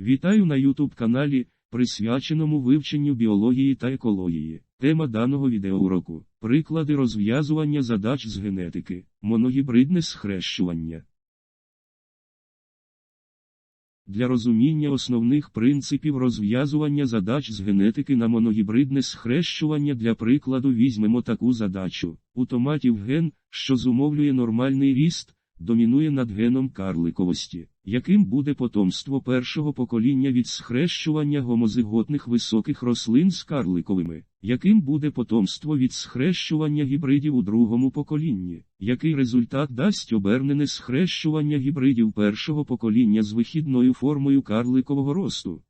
Вітаю на YouTube каналі, присвяченому вивченню біології та екології. Тема даного відеоуроку – приклади розв'язування задач з генетики, моногібридне схрещування. Для розуміння основних принципів розв'язування задач з генетики на моногібридне схрещування для прикладу візьмемо таку задачу. У томатів ген, що зумовлює нормальний ріст, домінує над геном карликовості, яким буде потомство першого покоління від схрещування гомозиготних високих рослин з карликовими, яким буде потомство від схрещування гібридів у другому поколінні, який результат дасть обернене схрещування гібридів першого покоління з вихідною формою карликового росту.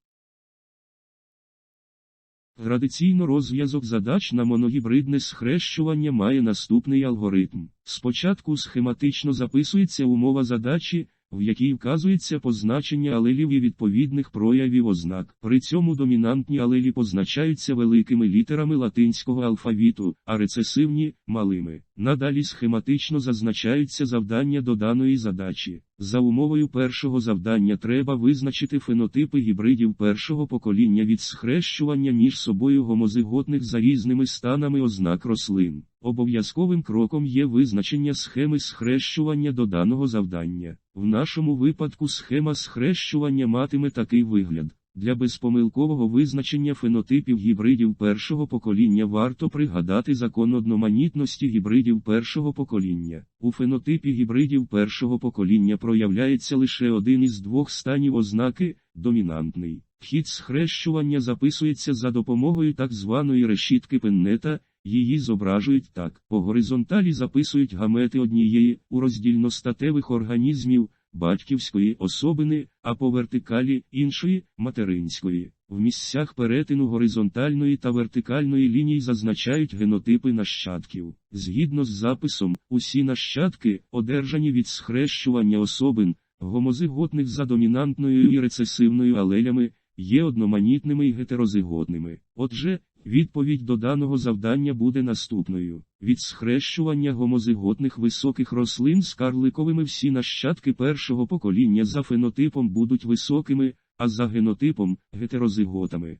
Градиційно розв'язок задач на моногібридне схрещування має наступний алгоритм. Спочатку схематично записується умова задачі, в якій вказується позначення алелів і відповідних проявів ознак. При цьому домінантні алелі позначаються великими літерами латинського алфавіту, а рецесивні малими. Надалі схематично зазначаються завдання до даної задачі. За умовою першого завдання треба визначити фенотипи гібридів першого покоління від схрещування між собою гомозиготних за різними станами ознак рослин. Обов'язковим кроком є визначення схеми схрещування до даного завдання. В нашому випадку схема схрещування матиме такий вигляд. Для безпомилкового визначення фенотипів гібридів першого покоління варто пригадати закон одноманітності гібридів першого покоління. У фенотипі гібридів першого покоління проявляється лише один із двох станів ознаки домінантний. Хід схрещування записується за допомогою так званої решітки пеннета. Її зображують так. По горизонталі записують гамети однієї у роздільностатевих організмів батьківської особини, а по вертикалі іншої материнської. В місцях перетину горизонтальної та вертикальної ліній зазначають генотипи нащадків. Згідно з записом, усі нащадки, одержані від схрещування особин, гомозиготних за домінантною і рецесивною алелями, є одноманітними і гетерозиготними. Отже, Відповідь до даного завдання буде наступною: від схрещування гомозиготних високих рослин з карликовими всі нащадки першого покоління за фенотипом будуть високими, а за генотипом гетерозиготами.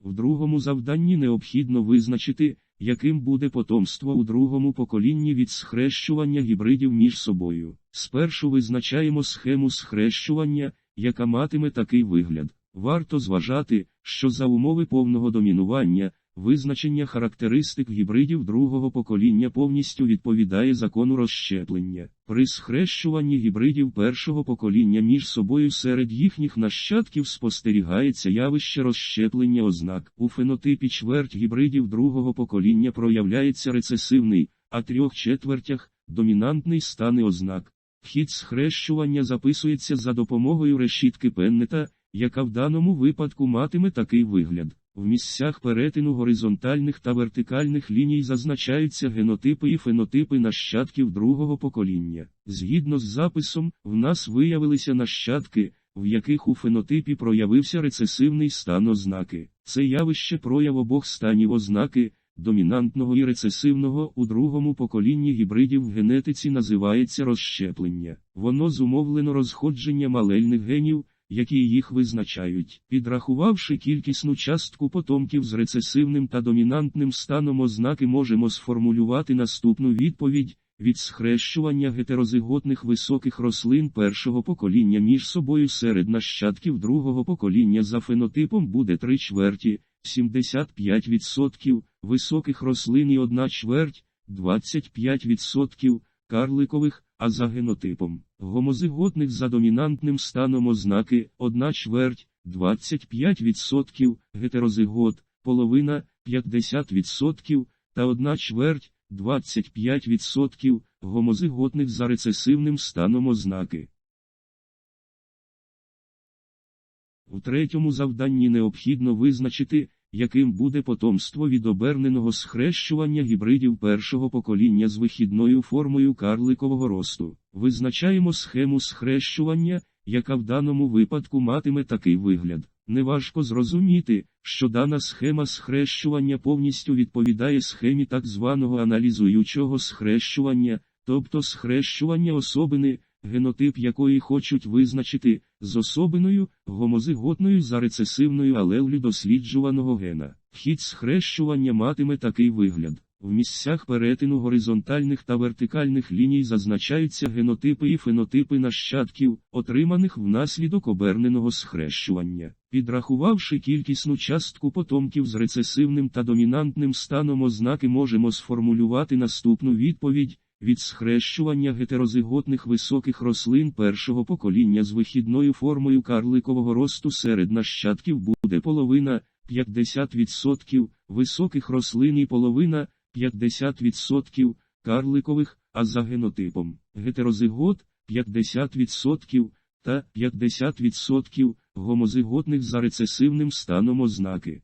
В другому завданні необхідно визначити, яким буде потомство у другому поколінні від схрещування гібридів між собою. Спершу визначаємо схему схрещування, яка матиме такий вигляд. Варто зважати, що за умови повного домінування, визначення характеристик гібридів другого покоління повністю відповідає закону розщеплення. При схрещуванні гібридів першого покоління між собою серед їхніх нащадків спостерігається явище розщеплення ознак. У фенотипі чверть гібридів другого покоління проявляється рецесивний, а трьох четвертях домінантний стани ознак. Хід схрещування записується за допомогою решітки пеннета яка в даному випадку матиме такий вигляд. В місцях перетину горизонтальних та вертикальних ліній зазначаються генотипи і фенотипи нащадків другого покоління. Згідно з записом, в нас виявилися нащадки, в яких у фенотипі проявився рецесивний стан ознаки. Це явище прояв обох станів ознаки, домінантного і рецесивного у другому поколінні гібридів в генетиці називається розщеплення. Воно зумовлено розходженням алельних генів які їх визначають, підрахувавши кількісну частку потомків з рецесивним та домінантним станом ознаки можемо сформулювати наступну відповідь. Від схрещування гетерозиготних високих рослин першого покоління між собою серед нащадків другого покоління за фенотипом буде 3 чверті, 75% високих рослин і 1 чверть, 25% карликових, а за генотипом гомозиготних за домінантним станом ознаки 1 чверть, 25%, гетерозигот, половина 50% та 1 чверть, 25% гомозиготних за рецесивним станом ознаки. У третьому завданні необхідно визначити, яким буде потомство від оберненого схрещування гібридів першого покоління з вихідною формою карликового росту. Визначаємо схему схрещування, яка в даному випадку матиме такий вигляд. Неважко зрозуміти, що дана схема схрещування повністю відповідає схемі так званого аналізуючого схрещування, тобто схрещування особини, генотип якої хочуть визначити, з особиною, гомозиготною за рецесивною алеллю досліджуваного гена. Хід схрещування матиме такий вигляд. В місцях перетину горизонтальних та вертикальних ліній зазначаються генотипи і фенотипи нащадків, отриманих внаслідок оберненого схрещування. Підрахувавши кількісну частку потомків з рецесивним та домінантним станом ознаки можемо сформулювати наступну відповідь. Від схрещування гетерозиготних високих рослин першого покоління з вихідною формою карликового росту серед нащадків буде половина 50%, високих рослин і половина 50% карликових, а за генотипом гетерозигот 50% та 50% гомозиготних за рецесивним станом ознаки.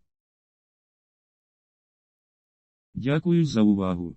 Дякую за увагу.